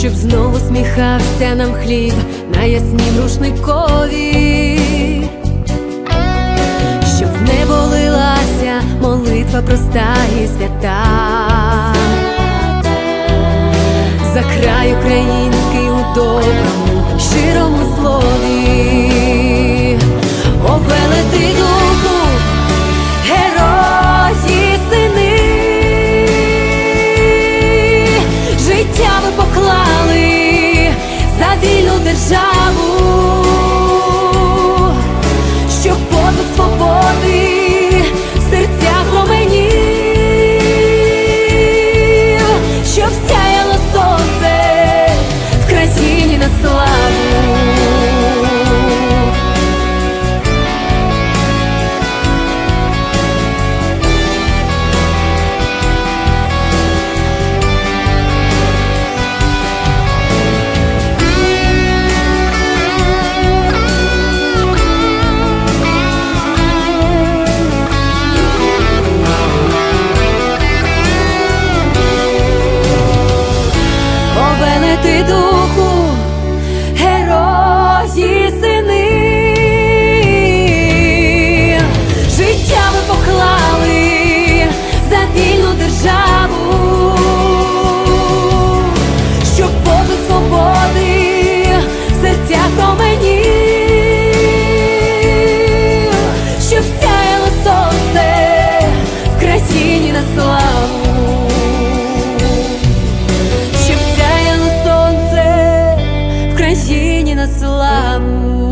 щоб знову сміхався нам хліб на яснім рушникові, щоб не болилася молитва проста і свята, за край український у доброму, щирому слові, Овелети дух selalu